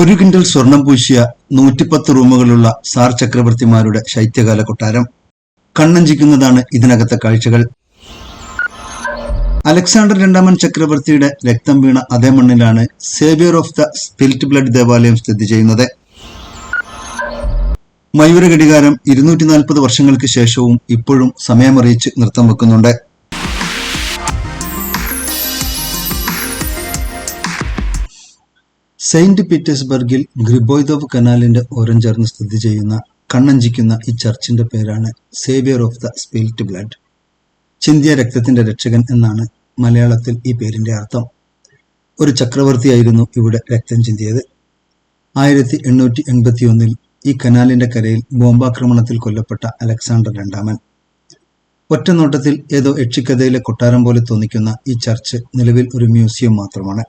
ഒരു കിൻഡൽ സ്വർണം പൂശിയ നൂറ്റിപ്പത്ത് റൂമുകളുള്ള സാർ ചക്രവർത്തിമാരുടെ ശൈത്യകാല കൊട്ടാരം കണ്ണഞ്ചിക്കുന്നതാണ് ഇതിനകത്തെ കാഴ്ചകൾ. അലക്സാണ്ടർ രണ്ടാമൻ ചക്രവർത്തിയുടെ രക്തം വീണ അതേ മണ്ണിലാണ് saviour of the spirit blood ദേവാലയം സ്ഥിതി ചെയ്യുന്നത്. മയൂര ഘടികാരം ഇരുന്നൂറ്റി നാൽപ്പത് വർഷങ്ങൾക്ക് ശേഷവും ഇപ്പോഴും സമയമറിയിച്ച് നൃത്തം വെക്കുന്നുണ്ട്. സെയിന്റ് പീറ്റേഴ്സ്ബർഗിൽ ഗ്രിബോയ്ദോവ് കനാലിന്റെ ഓരം ചേർന്ന് സ്ഥിതി ചെയ്യുന്ന കണ്ണഞ്ചിക്കുന്ന ഈ ചർച്ചിന്റെ പേരാണ് saviour of the spirit blood. ചിന്തിയ രക്തത്തിന്റെ രക്ഷകൻ എന്നാണ് മലയാളത്തിൽ ഈ പേരിന്റെ അർത്ഥം. ഒരു ചക്രവർത്തിയായിരുന്നു ഇവിടെ രക്തം ചിന്തിയത്. ആയിരത്തി എണ്ണൂറ്റി എൺപത്തി ഒന്നിൽ ഈ കനാലിന്റെ കരയിൽ ബോംബാക്രമണത്തിൽ കൊല്ലപ്പെട്ട അലക്സാണ്ടർ രണ്ടാമൻ. ഒറ്റനോട്ടത്തിൽ ഏതോ യക്ഷിക്കഥയിലെ കൊട്ടാരം പോലെ തോന്നിക്കുന്ന ഈ ചർച്ച് നിലവിൽ ഒരു മ്യൂസിയം മാത്രമാണ്.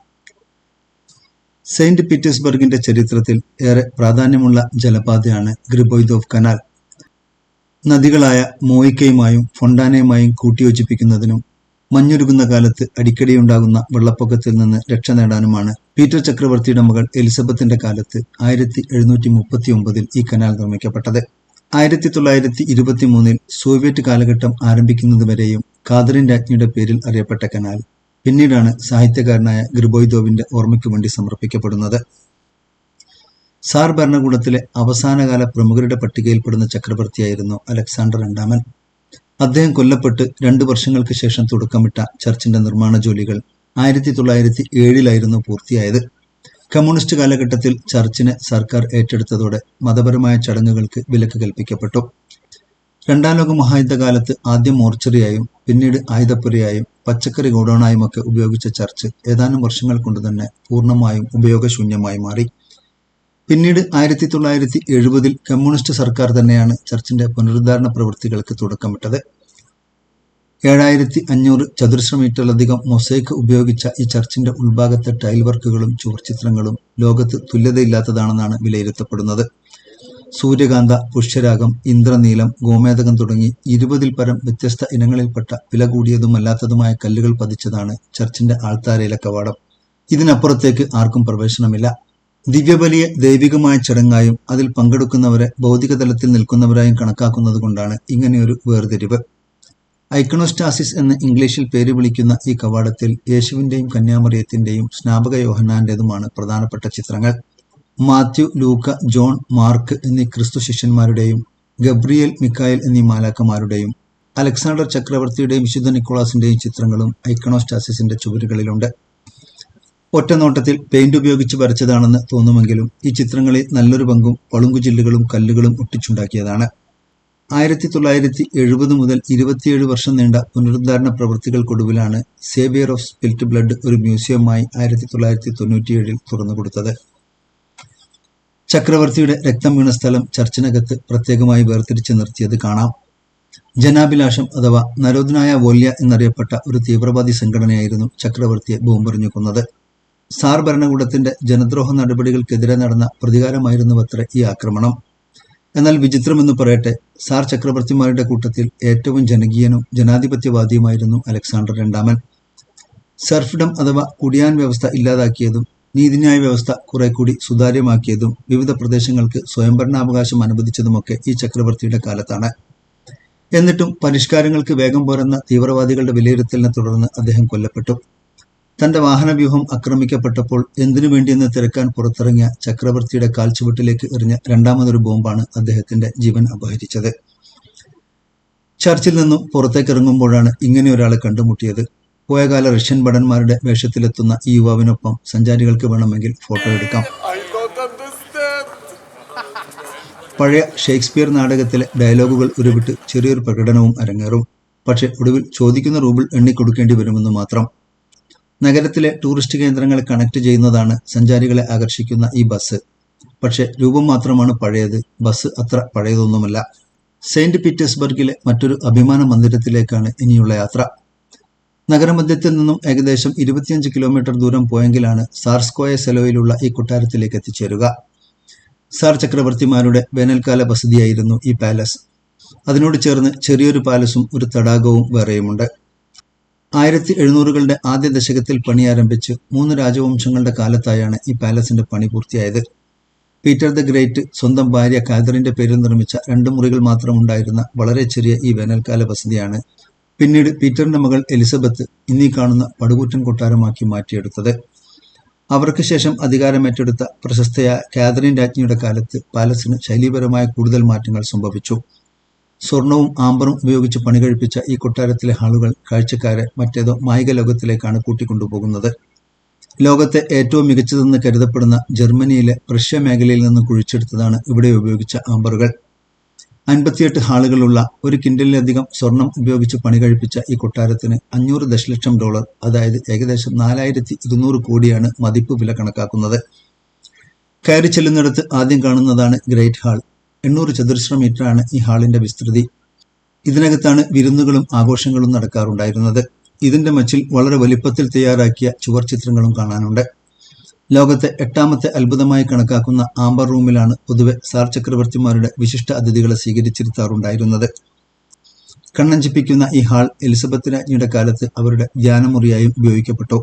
സെയിന്റ് പീറ്റേഴ്സ്ബർഗിന്റെ ചരിത്രത്തിൽ ഏറെ പ്രാധാന്യമുള്ള ജലപാതയാണ് ഗ്രിബോയ്ദോവ് കനാൽ. നദികളായ മോയിക്കയുമായും ഫൊണ്ടാനയുമായും കൂട്ടിയോജിപ്പിക്കുന്നതിനും മഞ്ഞുരുകുന്ന കാലത്ത് അടിക്കടിയുണ്ടാകുന്ന വെള്ളപ്പൊക്കത്തിൽ നിന്ന് രക്ഷ നേടാനുമാണ് പീറ്റർ ചക്രവർത്തിയുടെ മകൾ എലിസബത്തിന്റെ കാലത്ത് ആയിരത്തി എഴുന്നൂറ്റി മുപ്പത്തി ഒമ്പതിൽ ഈ കനാൽ നിർമ്മിക്കപ്പെട്ടത്. ആയിരത്തി തൊള്ളായിരത്തി ഇരുപത്തി മൂന്നിൽ സോവിയറ്റ് കാലഘട്ടം ആരംഭിക്കുന്നതുവരെയും കാതറിൻ രാജ്ഞിയുടെ പേരിൽ അറിയപ്പെട്ട കനാൽ പിന്നീടാണ് സാഹിത്യകാരനായ ഗ്രിബോയ്ദോവിന്റെ ഓർമ്മയ്ക്ക് വേണ്ടി സമർപ്പിക്കപ്പെടുന്നത്. സാർ ഭരണകൂടത്തിലെ അവസാനകാല പ്രമുഖരുടെ പട്ടികയിൽപ്പെടുന്ന ചക്രവർത്തിയായിരുന്നു അലക്സാണ്ടർ രണ്ടാമൻ. അദ്ദേഹം കൊല്ലപ്പെട്ട് രണ്ടു വർഷങ്ങൾക്ക് ശേഷം തുടക്കമിട്ട ചർച്ചിന്റെ നിർമ്മാണ ജോലികൾ ആയിരത്തി തൊള്ളായിരത്തി ഏഴിലായിരുന്നു പൂർത്തിയായത്. കമ്മ്യൂണിസ്റ്റ് കാലഘട്ടത്തിൽ ചർച്ചിനെ സർക്കാർ ഏറ്റെടുത്തതോടെ മതപരമായ ചടങ്ങുകൾക്ക് വിലക്ക് കൽപ്പിക്കപ്പെട്ടു. രണ്ടാം ലോക മഹായുദ്ധകാലത്ത് ആദ്യം മോർച്ചറിയായും പിന്നീട് ആയുധപ്പുരയായും പച്ചക്കറി ഗോഡൌണായുമൊക്കെ ഉപയോഗിച്ച ചർച്ച് ഏതാനും വർഷങ്ങൾ കൊണ്ട് തന്നെ പൂർണമായും ഉപയോഗശൂന്യമായി മാറി. പിന്നീട് ആയിരത്തി തൊള്ളായിരത്തി എഴുപതിൽ കമ്മ്യൂണിസ്റ്റ് സർക്കാർ തന്നെയാണ് ചർച്ചിന്റെ പുനരുദ്ധാരണ പ്രവൃത്തികൾക്ക് തുടക്കമിട്ടത്. ഏഴായിരത്തി അഞ്ഞൂറ് ചതുരശ്ര മീറ്ററിലധികം മൊസൈക്ക് ഉപയോഗിച്ച ഈ ചർച്ചിന്റെ ഉൾഭാഗത്തെ ടൈൽ വർക്കുകളും ചുവർച്ചിത്രങ്ങളും ലോകത്ത് തുല്യതയില്ലാത്തതാണെന്നാണ് വിലയിരുത്തപ്പെടുന്നത്. സൂര്യകാന്ത പുഷ്യരാഗം ഇന്ദ്രനീലം ഗോമേതകം തുടങ്ങി ഇരുപതിൽ പരം വ്യത്യസ്ത ഇനങ്ങളിൽപ്പെട്ട വില കൂടിയതുമല്ലാത്തതുമായ കല്ലുകൾ പതിച്ചതാണ് ചർച്ചിന്റെ ആൾത്താരയിലെ കവാടം. ഇതിനപ്പുറത്തേക്ക് ആർക്കും പ്രവേശനമില്ല. ദിവ്യബലിയെ ദൈവികമായ ചടങ്ങായും അതിൽ പങ്കെടുക്കുന്നവരെ ഭൗതിക തലത്തിൽ നിൽക്കുന്നവരായും കണക്കാക്കുന്നത് കൊണ്ടാണ് ഇങ്ങനെയൊരു വേർതിരിവ്. ഐക്കണോസ്റ്റാസിസ് എന്ന് ഇംഗ്ലീഷിൽ പേര് വിളിക്കുന്ന ഈ കവാടത്തിൽ യേശുവിന്റെയും കന്യാമറിയത്തിന്റെയും സ്നാപക യോഹന്നാന്റേതുമാണ് പ്രധാനപ്പെട്ട ചിത്രങ്ങൾ. മാത്യു ലൂക്ക ജോൺ മാർക്ക് എന്നീ ക്രിസ്തു ശിഷ്യന്മാരുടെയും ഗബ്രിയേൽ മിക്കായൽ എന്നീ മാലാക്കമാരുടെയും അലക്സാണ്ടർ ചക്രവർത്തിയുടെയും വിശുദ്ധ നിക്കോളാസിന്റെയും ചിത്രങ്ങളും ഐക്കണോസ്റ്റാസിന്റെ ചുവരുകളിലുണ്ട്. ഒറ്റനോട്ടത്തിൽ പെയിന്റ് ഉപയോഗിച്ച് വരച്ചതാണെന്ന് തോന്നുമെങ്കിലും ഈ ചിത്രങ്ങളിൽ നല്ലൊരു പങ്കും പളുങ്കുചില്ലുകളും കല്ലുകളും ഒട്ടിച്ചുണ്ടാക്കിയതാണ്. ആയിരത്തി തൊള്ളായിരത്തി എഴുപത് മുതൽ ഇരുപത്തിയേഴ് വർഷം നീണ്ട പുനരുദ്ധാരണ പ്രവൃത്തികൾക്കൊടുവിലാണ് സേവിയർ ഓഫ് സ്പിൽറ്റ് ബ്ലഡ് ഒരു മ്യൂസിയമായി ആയിരത്തി തൊള്ളായിരത്തി തൊണ്ണൂറ്റിയേഴിൽ തുറന്നുകൊടുത്തത്. ചക്രവർത്തിയുടെ രക്തം വീണ സ്ഥലം ചർച്ചിനകത്ത് പ്രത്യേകമായി വേർതിരിച്ച് നിർത്തിയത് കാണാം. ജനാഭിലാഷം അഥവാ നരോധനായ വോല്യ എന്നറിയപ്പെട്ട ഒരു തീവ്രവാദി സംഘടനയായിരുന്നു ചക്രവർത്തിയെ ബോംബെറിഞ്ഞു കൊന്നത് സാർ ഭരണകൂടത്തിന്റെ ജനദ്രോഹ നടപടികൾക്കെതിരെ നടന്ന പ്രതികാരമായിരുന്നുവത്ര ഈ ആക്രമണം. എന്നാൽ വിചിത്രമെന്ന് പറയട്ടെ സാർ ചക്രവർത്തിമാരുടെ കൂട്ടത്തിൽ ഏറ്റവും ജനകീയനും ജനാധിപത്യവാദിയുമായിരുന്നു അലക്സാണ്ടർ രണ്ടാമൻ. സർഫ്ഡം അഥവാ കുടിയാൻ വ്യവസ്ഥ ഇല്ലാതാക്കിയതും നീതിന്യായ വ്യവസ്ഥ കുറെ കൂടി സുതാര്യമാക്കിയതും വിവിധ പ്രദേശങ്ങൾക്ക് സ്വയംഭരണാവകാശം അനുവദിച്ചതുമൊക്കെ ഈ ചക്രവർത്തിയുടെ കാലത്താണ്. എന്നിട്ടും പരിഷ്കാരങ്ങൾക്ക് വേഗം പോരെന്ന തീവ്രവാദികളുടെ വിലയിരുത്തലിനെ തുടർന്ന് അദ്ദേഹം കൊല്ലപ്പെട്ടു. തന്റെ വാഹനവ്യൂഹം ആക്രമിക്കപ്പെട്ടപ്പോൾ എന്തിനു വേണ്ടിയെന്ന് തിരക്കാൻ പുറത്തിറങ്ങിയ ചക്രവർത്തിയുടെ കാൽച്ചുവട്ടിലേക്ക് എറിഞ്ഞ രണ്ടാമതൊരു ബോംബാണ് അദ്ദേഹത്തിന്റെ ജീവൻ അപഹരിച്ചത്. ചർച്ചിൽ നിന്നും പുറത്തേക്കിറങ്ങുമ്പോഴാണ് ഇങ്ങനെ ഒരാളെ കണ്ടുമുട്ടിയത്. പോയകാല റഷ്യൻ ഭടന്മാരുടെ വേഷത്തിലെത്തുന്ന ഈ യുവാവിനൊപ്പം സഞ്ചാരികൾക്ക് വേണമെങ്കിൽ ഫോട്ടോ എടുക്കാം. പഴയ ഷേക്സ്പിയർ നാടകത്തിലെ ഡയലോഗുകൾ ഉരുവിട്ട് ചെറിയൊരു പ്രകടനവും അരങ്ങേറും. പക്ഷെ ഒടുവിൽ ചോദിക്കുന്ന റൂബിൾ എണ്ണിക്കൊടുക്കേണ്ടി വരുമെന്ന് മാത്രം. നഗരത്തിലെ ടൂറിസ്റ്റ് കേന്ദ്രങ്ങളെ കണക്ട് ചെയ്യുന്നതാണ് സഞ്ചാരികളെ ആകർഷിക്കുന്ന ഈ ബസ്. പക്ഷെ രൂപം മാത്രമാണ് പഴയത്. ബസ് അത്ര പഴയതൊന്നുമല്ല. സെയിന്റ് പീറ്റേഴ്സ്ബർഗിലെ മറ്റൊരു അഭിമാന മന്ദിരത്തിലേക്കാണ് ഇനിയുള്ള യാത്ര. നഗരമധ്യത്തിൽ നിന്നും ഏകദേശം ഇരുപത്തിയഞ്ച് കിലോമീറ്റർ ദൂരം പോയെങ്കിലാണ് സാർസ്കോയ സെലോയിലുള്ള ഈ കൊട്ടാരത്തിലേക്ക് എത്തിച്ചേരുക. സാർ ചക്രവർത്തിമാരുടെ വേനൽക്കാല വസതിയായിരുന്നു ഈ പാലസ്. അതിനോട് ചേർന്ന് ചെറിയൊരു പാലസും ഒരു തടാകവും വേറെയുമുണ്ട്. ആയിരത്തി എഴുന്നൂറുകളുടെ ആദ്യ ദശകത്തിൽ പണി ആരംഭിച്ച് മൂന്ന് രാജവംശങ്ങളുടെ കാലത്തായാണ് ഈ പാലസിന്റെ പണി പൂർത്തിയായത്. പീറ്റർ ദ ഗ്രേറ്റ് സ്വന്തം ഭാര്യ കാതറിന്റെ പേരിൽ നിർമ്മിച്ച രണ്ട് മുറികൾ മാത്രം ഉണ്ടായിരുന്ന വളരെ ചെറിയ ഈ വേനൽക്കാല വസതിയാണ് പിന്നീട് പീറ്ററിന്റെ മകൾ എലിസബത്ത് ഇന്നീ കാണുന്ന പടുകൂറ്റൻ കൊട്ടാരമാക്കി മാറ്റിയെടുത്തത്. അവർക്ക് ശേഷം അധികാരമേറ്റെടുത്ത പ്രശസ്തയായ കാതറിൻ രാജ്ഞിയുടെ കാലത്ത് പാലസിന് ശൈലീപരമായ കൂടുതൽ മാറ്റങ്ങൾ സംഭവിച്ചു. സ്വർണവും ആമ്പറും ഉപയോഗിച്ച് പണി കഴിപ്പിച്ച ഈ കൊട്ടാരത്തിലെ ആളുകൾ കാഴ്ചക്കാരെ മറ്റേതോ മായിക ലോകത്തിലേക്കാണ് കൂട്ടിക്കൊണ്ടുപോകുന്നത്. ലോകത്തെ ഏറ്റവും മികച്ചതെന്ന് കരുതപ്പെടുന്ന ജർമ്മനിയിലെ പ്രഷ്യ മേഖലയിൽ നിന്ന് കുഴിച്ചെടുത്തതാണ് ഇവിടെ ഉപയോഗിച്ച ആംബറുകൾ അൻപത്തിയെട്ട് ഹാളുകളുള്ള ഒരു കിൻഡലിലധികം സ്വർണം ഉപയോഗിച്ച് പണി കഴിപ്പിച്ച ഈ കൊട്ടാരത്തിന് അഞ്ഞൂറ് ദശലക്ഷം ഡോളർ അതായത് ഏകദേശം നാലായിരത്തി ഇരുന്നൂറ് കോടിയാണ് മതിപ്പ് വില കണക്കാക്കുന്നത്. കയറി ചെല്ലുന്നിടത്ത് ആദ്യം കാണുന്നതാണ് ഗ്രേറ്റ് ഹാൾ. എണ്ണൂറ് ചതുരശ്ര മീറ്ററാണ് ഈ ഹാളിന്റെ വിസ്തൃതി. ഇതിനകത്താണ് വിരുന്നുകളും ആഘോഷങ്ങളും നടക്കാറുണ്ടായിരുന്നത്. ഇതിന്റെ മച്ചിൽ വളരെ വലിപ്പത്തിൽ തയ്യാറാക്കിയ ചുവർ ചിത്രങ്ങളും കാണാനുണ്ട്. ലോകത്തെ എട്ടാമത്തെ അത്ഭുതമായി കണക്കാക്കുന്ന ആംബർ റൂമിലാണ് പൊതുവെ സാർ ചക്രവർത്തിമാരുടെ വിശിഷ്ട അതിഥികളെ സ്വീകരിച്ചിരുത്താറുണ്ടായിരുന്നത്. കണ്ണഞ്ചിപ്പിക്കുന്ന ഈ ഹാൾ എലിസബത്ത് രാജ്ഞിയുടെ കാലത്ത് അവരുടെ ധ്യാനമുറിയായും ഉപയോഗിക്കപ്പെട്ടു.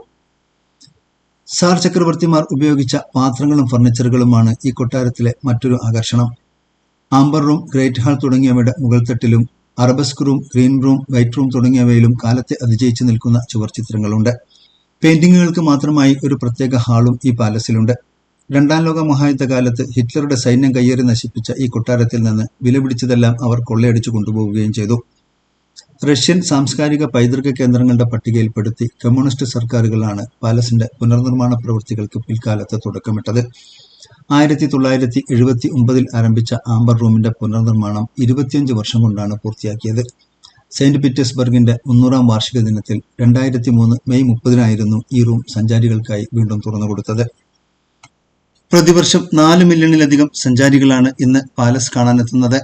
സാർ ചക്രവർത്തിമാർ ഉപയോഗിച്ച പാത്രങ്ങളും ഫർണിച്ചറുകളുമാണ് ഈ കൊട്ടാരത്തിലെ മറ്റൊരു ആകർഷണം. ആംബർ റൂം ഗ്രേറ്റ് ഹാൾ തുടങ്ങിയവയുടെ മുകൾത്തട്ടിലും arabesque room green room white room തുടങ്ങിയവയിലും കാലത്തെ അതിജയിച്ചു നിൽക്കുന്ന ചുവർ ചിത്രങ്ങളുണ്ട് പെയിന്റിങ്ങുകൾക്ക് മാത്രമായി ഒരു പ്രത്യേക ഹാളും ഈ പാലസിലുണ്ട്. രണ്ടാം ലോക മഹായുദ്ധ കാലത്ത് ഹിറ്റ്ലറുടെ സൈന്യം കയ്യേറി നശിപ്പിച്ച ഈ കൊട്ടാരത്തിൽ നിന്ന് വിലപിടിച്ചതെല്ലാം അവർ കൊള്ളയടിച്ചു കൊണ്ടുപോവുകയും ചെയ്തു. റഷ്യൻ സാംസ്കാരിക പൈതൃക കേന്ദ്രങ്ങളുടെ പട്ടികയിൽപ്പെടുത്തി കമ്മ്യൂണിസ്റ്റ് സർക്കാരുകളാണ് പാലസിന്റെ പുനർനിർമ്മാണ പ്രവൃത്തികൾക്ക് പിൽക്കാലത്ത് തുടക്കമിട്ടത്. ആയിരത്തി തൊള്ളായിരത്തി എഴുപത്തി ഒമ്പതിൽ ആരംഭിച്ച ആംബർ റൂമിന്റെ പുനർനിർമ്മാണം ഇരുപത്തിയഞ്ച് വർഷം കൊണ്ടാണ് പൂർത്തിയാക്കിയത്. സെയിന്റ് പീറ്റേഴ്സ്ബർഗിന്റെ മുന്നൂറാം വാർഷിക ദിനത്തിൽ രണ്ടായിരത്തി മൂന്ന് മെയ് മുപ്പതിനായിരുന്നു ഈ റൂം സഞ്ചാരികൾക്കായി വീണ്ടും തുറന്നു കൊടുത്തത്. പ്രതിവർഷം നാല് മില്യണിലധികം സഞ്ചാരികളാണ് ഇന്ന് പാലസ് കാണാനെത്തുന്നത്.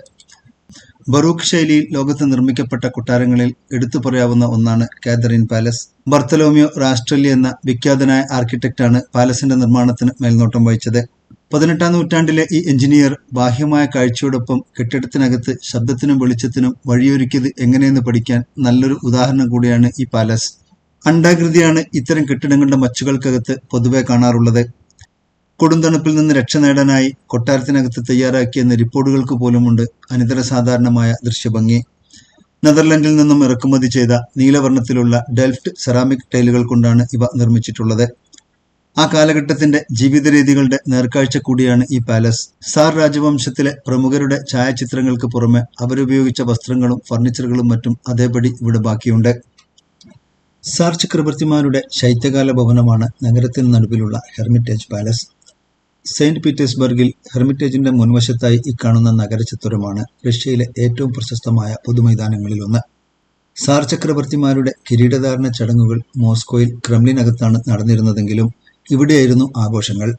ബറൂഖ് ശൈലിയിൽ ലോകത്ത് നിർമ്മിക്കപ്പെട്ട കൊട്ടാരങ്ങളിൽ എടുത്തു പറയാവുന്ന ഒന്നാണ് കാതറിൻ പാലസ്. ബർത്തലോമിയോ റാസ്ട്രേലിയ എന്ന വിഖ്യാതനായ ആർക്കിടെക്റ്റാണ് പാലസിന്റെ നിർമ്മാണത്തിന് മേൽനോട്ടം വഹിച്ചത്. പതിനെട്ടാം നൂറ്റാണ്ടിലെ ഈ എഞ്ചിനീയർ ബാഹ്യമായ കാഴ്ചയോടൊപ്പം കെട്ടിടത്തിനകത്ത് ശബ്ദത്തിനും വെളിച്ചത്തിനും വഴിയൊരുക്കിയത് എങ്ങനെയെന്ന് പഠിക്കാൻ നല്ലൊരു ഉദാഹരണം കൂടിയാണ് ഈ പാലസ്. അണ്ടാകൃതിയാണ് ഇത്തരം കെട്ടിടങ്ങളുടെ മച്ചുകൾക്കകത്ത് പൊതുവെ കാണാറുള്ളത്. കൊടുന്തണുപ്പിൽ നിന്ന് രക്ഷ നേടാനായി കൊട്ടാരത്തിനകത്ത് തയ്യാറാക്കിയെന്ന റിപ്പോർട്ടുകൾക്ക് പോലുമുണ്ട് അനിതര സാധാരണമായ ദൃശ്യഭംഗി. നെതർലൻഡിൽ നിന്നും ഇറക്കുമതി ചെയ്ത നീലവർണത്തിലുള്ള ഡെൽഫ്റ്റ് സെറാമിക് ടൈലുകൾ കൊണ്ടാണ് ഇവ നിർമ്മിച്ചിട്ടുള്ളത്. ആ കാലഘട്ടത്തിന്റെ ജീവിത രീതികളുടെ നേർക്കാഴ്ച കൂടിയാണ് ഈ പാലസ്. സാർ രാജവംശത്തിലെ പ്രമുഖരുടെ ഛായാചിത്രങ്ങൾക്ക് പുറമെ അവരുപയോഗിച്ച വസ്ത്രങ്ങളും ഫർണിച്ചറുകളും മറ്റും അതേപടി ഇവിടെ ബാക്കിയുണ്ട്. സാർ ചക്രവർത്തിമാരുടെ ശൈത്യകാല ഭവനമാണ് നഗരത്തിന് നടുവിലുള്ള ഹെർമിറ്റേജ് പാലസ്. സെയിന്റ് പീറ്റേഴ്സ്ബർഗിൽ ഹെർമിറ്റേജിന്റെ മുൻവശത്തായി ഈ കാണുന്ന നഗരചിത്രമാണ് റഷ്യയിലെ ഏറ്റവും പ്രശസ്തമായ പൊതുമൈതാനങ്ങളിലൊന്ന് സാർ ചക്രവർത്തിമാരുടെ കിരീടധാരണ ചടങ്ങുകൾ മോസ്കോയിൽ ക്രെംലിനകത്താണ് നടന്നിരുന്നതെങ്കിലും ഇവിടെയായിരുന്നു ആഘോഷങ്ങൾ.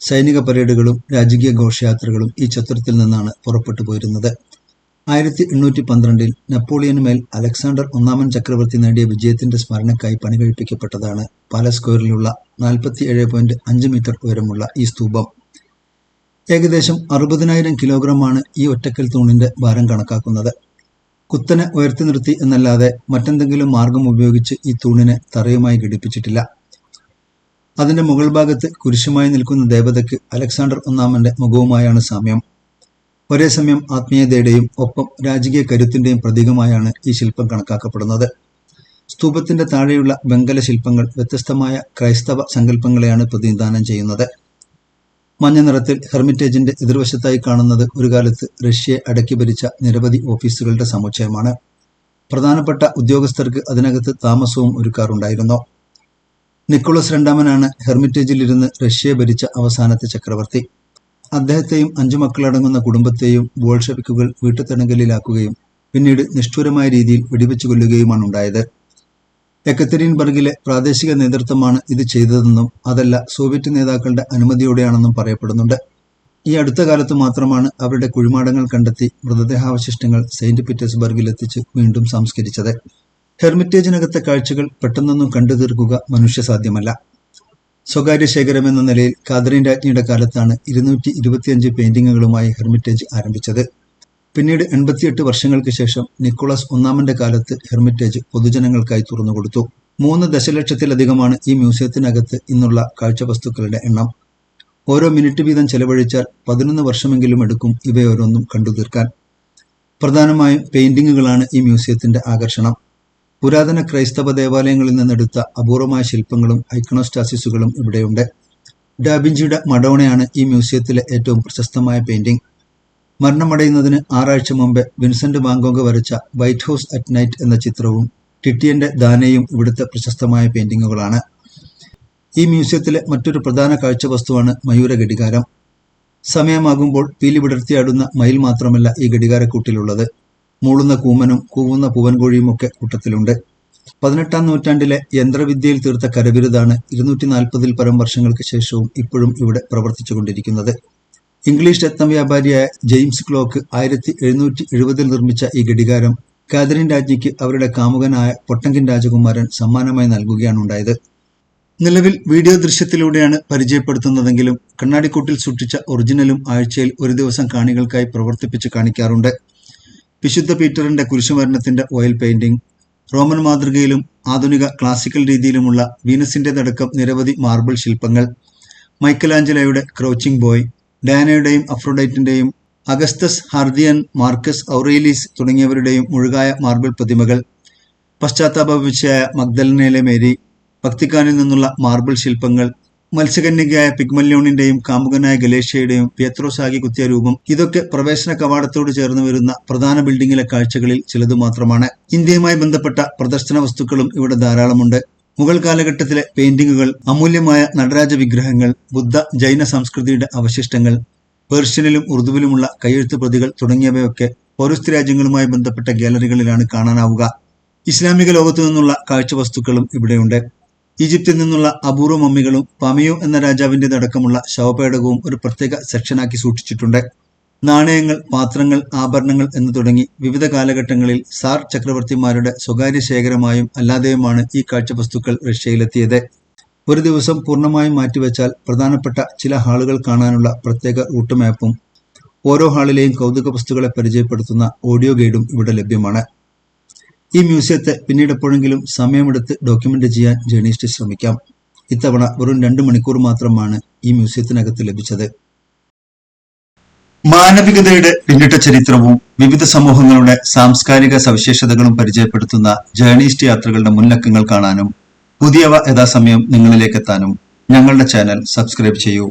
സൈനിക പരേഡുകളും രാജകീയ ഘോഷയാത്രകളും ഈ ചത്രത്തിൽ നിന്നാണ് പുറപ്പെട്ടു പോയിരുന്നത്. ആയിരത്തി എണ്ണൂറ്റി പന്ത്രണ്ടിൽ നെപ്പോളിയനുമേൽ അലക്സാണ്ടർ ഒന്നാമൻ ചക്രവർത്തി നേടിയ വിജയത്തിന്റെ സ്മരണക്കായി പണികഴിപ്പിക്കപ്പെട്ടതാണ് പാലസ് സ്ക്വയറിലുള്ള നാൽപ്പത്തി ഏഴ് പോയിന്റ് അഞ്ച് മീറ്റർ ഉയരമുള്ള ഈ സ്തൂപം. ഏകദേശം അറുപതിനായിരം കിലോഗ്രാമാണ് ഈ ഒറ്റക്കൽ തൂണിന്റെ ഭാരം കണക്കാക്കുന്നത്. കുത്തനെ ഉയർത്തി നിർത്തി എന്നല്ലാതെ മറ്റെന്തെങ്കിലും മാർഗം ഉപയോഗിച്ച് ഈ തൂണിനെ തറയുമായി ഘടിപ്പിച്ചിട്ടില്ല. അതിന്റെ മുകൾ ഭാഗത്ത് കുരിശുമായി നിൽക്കുന്ന ദേവതയ്ക്ക് അലക്സാണ്ടർ ഒന്നാമന്റെ മുഖവുമായാണ് സാമ്യം. ഒരേ സമയം ആത്മീയതയുടെയും ഒപ്പം രാജകീയ കരുത്തിന്റെയും പ്രതീകമായാണ് ഈ ശില്പം കണക്കാക്കപ്പെടുന്നത്. സ്തൂപത്തിന്റെ താഴെയുള്ള വെങ്കല ശില്പങ്ങൾ വ്യത്യസ്തമായ ക്രൈസ്തവ സങ്കല്പങ്ങളെയാണ് പ്രതിനിധാനം ചെയ്യുന്നത്. മഞ്ഞ നിറത്തിൽ ഹെർമിറ്റേജിന്റെ എതിർവശത്തായി കാണുന്നത് ഒരു കാലത്ത് റഷ്യയെ അടക്കി ഭരിച്ച നിരവധി ഓഫീസുകളുടെ സമുച്ചയമാണ്. പ്രധാനപ്പെട്ട ഉദ്യോഗസ്ഥർക്ക് അതിനകത്ത് താമസവും ഒരുക്കാറുണ്ടായിരുന്നു. നിക്കോളസ് രണ്ടാമനാണ് ഹെർമിറ്റേജിൽ ഹെർമിറ്റേജിലിരുന്ന് റഷ്യയെ ഭരിച്ച അവസാനത്തെ ചക്രവർത്തി. അദ്ദേഹത്തെയും അഞ്ചു മക്കളടങ്ങുന്ന കുടുംബത്തെയും ബോൾഷെവിക്കുകൾ വീട്ടുതടങ്കലിലാക്കുകയും പിന്നീട് നിഷ്ഠൂരമായ രീതിയിൽ വെടിവെച്ചു കൊല്ലുകയുമാണ് ഉണ്ടായത് എക്കത്തരീൻബർഗിലെ പ്രാദേശിക നേതൃത്വമാണ് ഇത് ചെയ്തതെന്നും അതല്ല സോവിയറ്റ് നേതാക്കളുടെ അനുമതിയോടെയാണെന്നും പറയപ്പെടുന്നുണ്ട്. ഈ അടുത്ത കാലത്ത് മാത്രമാണ് അവരുടെ കുഴിമാടങ്ങൾ കണ്ടെത്തി മൃതദേഹാവശിഷ്ടങ്ങൾ സെയിന്റ് പീറ്റേഴ്സ്ബർഗിൽ എത്തിച്ച് വീണ്ടും സംസ്കരിച്ചത്. ഹെർമിറ്റേജിനകത്തെ കാഴ്ചകൾ പെട്ടെന്നൊന്നും കണ്ടു തീർക്കുക മനുഷ്യ സാധ്യമല്ല സ്വകാര്യ ശേഖരം എന്ന നിലയിൽ കാതറിൻ രാജ്ഞിയുടെ കാലത്താണ് ഇരുന്നൂറ്റി ഇരുപത്തിയഞ്ച് പെയിന്റിങ്ങുകളുമായി ഹെർമിറ്റേജ് ആരംഭിച്ചത്. പിന്നീട് എൺപത്തിയെട്ട് വർഷങ്ങൾക്ക് ശേഷം നിക്കോളസ് ഒന്നാമന്റെ കാലത്ത് ഹെർമിറ്റേജ് പൊതുജനങ്ങൾക്കായി തുറന്നുകൊടുത്തു. മൂന്ന് ദശലക്ഷത്തിലധികമാണ് ഈ മ്യൂസിയത്തിനകത്ത് ഇന്നുള്ള കാഴ്ചവസ്തുക്കളുടെ എണ്ണം. ഓരോ മിനിറ്റ് വീതം ചെലവഴിച്ചാൽ പതിനൊന്ന് വർഷമെങ്കിലും എടുക്കും ഇവയോരോന്നും കണ്ടു തീർക്കാൻ പ്രധാനമായും പെയിന്റിങ്ങുകളാണ് ഈ മ്യൂസിയത്തിന്റെ ആകർഷണം. പുരാതന ക്രൈസ്തവ ദേവാലയങ്ങളിൽ നിന്നെടുത്ത അപൂർവമായ ശില്പങ്ങളും ഐക്കണോസ്റ്റാസിസുകളും ഇവിടെയുണ്ട്. ഡാബിഞ്ചിയുടെ മഡോണയാണ് ഈ മ്യൂസിയത്തിലെ ഏറ്റവും പ്രശസ്തമായ പെയിന്റിംഗ്. മരണമടയുന്നതിന് ആറാഴ്ച മുമ്പ് വിൻസെന്റ് വാങ്കോങ് വരച്ച വൈറ്റ് ഹൗസ് അറ്റ് നൈറ്റ് എന്ന ചിത്രവും ടിറ്റിയന്റെ ദാനയും ഇവിടുത്തെ പ്രശസ്തമായ പെയിന്റിങ്ങുകളാണ്. ഈ മ്യൂസിയത്തിലെ മറ്റൊരു പ്രധാന കാഴ്ച വസ്തുവാണ് മയൂര ഘടികാരം. സമയമാകുമ്പോൾ പീലി വിടർത്തിയാടുന്ന മയിൽ മാത്രമല്ല ഈ ഘടികാരക്കൂട്ടിലുള്ളത്. മൂളുന്ന കൂമനും കൂവുന്ന പൂവൻകോഴിയും ഒക്കെ കൂട്ടത്തിലുണ്ട്. പതിനെട്ടാം നൂറ്റാണ്ടിലെ യന്ത്രവിദ്യയിൽ തീർത്ത കരബിരുദാണ് ഇരുന്നൂറ്റി നാൽപ്പതിൽ പരം വർഷങ്ങൾക്ക് ശേഷവും ഇപ്പോഴും ഇവിടെ പ്രവർത്തിച്ചുകൊണ്ടിരിക്കുന്നത്. ഇംഗ്ലീഷ് രത്നവ്യാപാരിയായ ജെയിംസ് ക്ലോക്ക് ആയിരത്തി എഴുന്നൂറ്റി എഴുപതിൽ നിർമ്മിച്ച ഈ ഘടികാരം കാതറിൻ രാജ്ഞിക്ക് അവരുടെ കാമുകനായ പൊട്ടങ്കിൻ രാജകുമാരൻ സമ്മാനമായി നൽകുകയാണ് ഉണ്ടായത്. നിലവിൽ വീഡിയോ ദൃശ്യത്തിലൂടെയാണ് പരിചയപ്പെടുത്തുന്നതെങ്കിലും കണ്ണാടിക്കൂട്ടിൽ സൂക്ഷിച്ച ഒറിജിനലും ആഴ്ചയിൽ ഒരു ദിവസം കാണികൾക്കായി പ്രവർത്തിപ്പിച്ച് കാണിക്കാറുണ്ട്. വിശുദ്ധ പീറ്ററിന്റെ കുരിശുമരണത്തിന്റെ ഓയിൽ പെയിന്റിംഗ് റോമൻ മാതൃകയിലും ആധുനിക ക്ലാസിക്കൽ രീതിയിലുമുള്ള വീനസിന്റേതടക്കം നിരവധി മാർബിൾ ശില്പങ്ങൾ മൈക്കലാഞ്ചലയുടെ ക്രൗച്ചിംഗ് ബോയ് ഡാനയുടെയും അഫ്രോഡൈറ്റിന്റെയും അഗസ്തസ് ഹാർദിയൻ മാർക്കസ് ഔറേലിസ് തുടങ്ങിയവരുടെയും മുഴുകായ മാർബിൾ പ്രതിമകൾ പശ്ചാത്താപവിച്ചയായ മഗ്ദലനയിലെ മേരി ഭക്തിക്കാനിൽ നിന്നുള്ള മാർബിൾ ശില്പങ്ങൾ മത്സ്യകന്യകയായ പിഗ്മല്യോണിന്റെയും കാമുകനായ ഗലേഷ്യയുടെയും പേത്രോസാഗി കുത്തിയ രൂപം ഇതൊക്കെ പ്രവേശന കവാടത്തോട് ചേർന്ന് വരുന്ന പ്രധാന ബിൽഡിംഗിലെ കാഴ്ചകളിൽ ചിലത് മാത്രമാണ്. ഇന്ത്യയുമായി ബന്ധപ്പെട്ട പ്രദർശന വസ്തുക്കളും ഇവിടെ ധാരാളമുണ്ട്. മുഗൾ കാലഘട്ടത്തിലെ പെയിന്റിങ്ങുകൾ അമൂല്യമായ നടരാജ വിഗ്രഹങ്ങൾ ബുദ്ധ ജൈന സംസ്കൃതിയുടെ അവശിഷ്ടങ്ങൾ പേർഷ്യനിലും ഉറുദുവിലുമുള്ള കയ്യെഴുത്ത് പ്രതികൾ തുടങ്ങിയവയൊക്കെ പൗരസ്ത്യ രാജ്യങ്ങളുമായി ബന്ധപ്പെട്ട ഗാലറികളിലാണ് കാണാനാവുക. ഇസ്ലാമിക ലോകത്തു നിന്നുള്ള കാഴ്ചവസ്തുക്കളും ഇവിടെയുണ്ട്. ഈജിപ്തിൽ നിന്നുള്ള അപൂർവ മമ്മികളും പമയോ എന്ന രാജാവിന്റെ അടക്കമുള്ള ശവപേടകവും ഒരു പ്രത്യേക സെക്ഷനാക്കി സൂക്ഷിച്ചിട്ടുണ്ട്. നാണയങ്ങൾ പാത്രങ്ങൾ ആഭരണങ്ങൾ എന്ന് തുടങ്ങി വിവിധ കാലഘട്ടങ്ങളിൽ സാർ ചക്രവർത്തിമാരുടെ സ്വകാര്യ ശേഖരമായും അല്ലാതെയുമാണ് ഈ കാഴ്ച വസ്തുക്കൾ റഷ്യയിലെത്തിയത്. ഒരു ദിവസം പൂർണമായും മാറ്റിവെച്ചാൽ പ്രധാനപ്പെട്ട ചില ഹാളുകൾ കാണാനുള്ള പ്രത്യേക റൂട്ട് മാപ്പും. ഓരോ ഹാളിലെയും കൗതുക വസ്തുക്കളെ പരിചയപ്പെടുത്തുന്ന ഓഡിയോ ഗൈഡും ഇവിടെ ലഭ്യമാണ്. ഈ മ്യൂസിയത്തെ പിന്നീട് എപ്പോഴെങ്കിലും സമയമെടുത്ത് ഡോക്യുമെന്റ് ചെയ്യാൻ ജേർണലിസ്റ്റ് ശ്രമിക്കാം. ഇത്തവണ വെറും രണ്ട് മണിക്കൂർ മാത്രമാണ് ഈ മ്യൂസിയത്തിനകത്ത് ലഭിച്ചത്. മാനവികതയുടെ പിന്നിട്ട ചരിത്രവും വിവിധ സമൂഹങ്ങളുടെ സാംസ്കാരിക സവിശേഷതകളും പരിചയപ്പെടുത്തുന്ന ജേർണിസ്റ്റ് യാത്രകളുടെ മുൻലക്കങ്ങൾ കാണാനും പുതിയവ യഥാസമയം നിങ്ങളിലേക്ക് എത്താനും ഞങ്ങളുടെ ചാനൽ സബ്സ്ക്രൈബ് ചെയ്യൂ.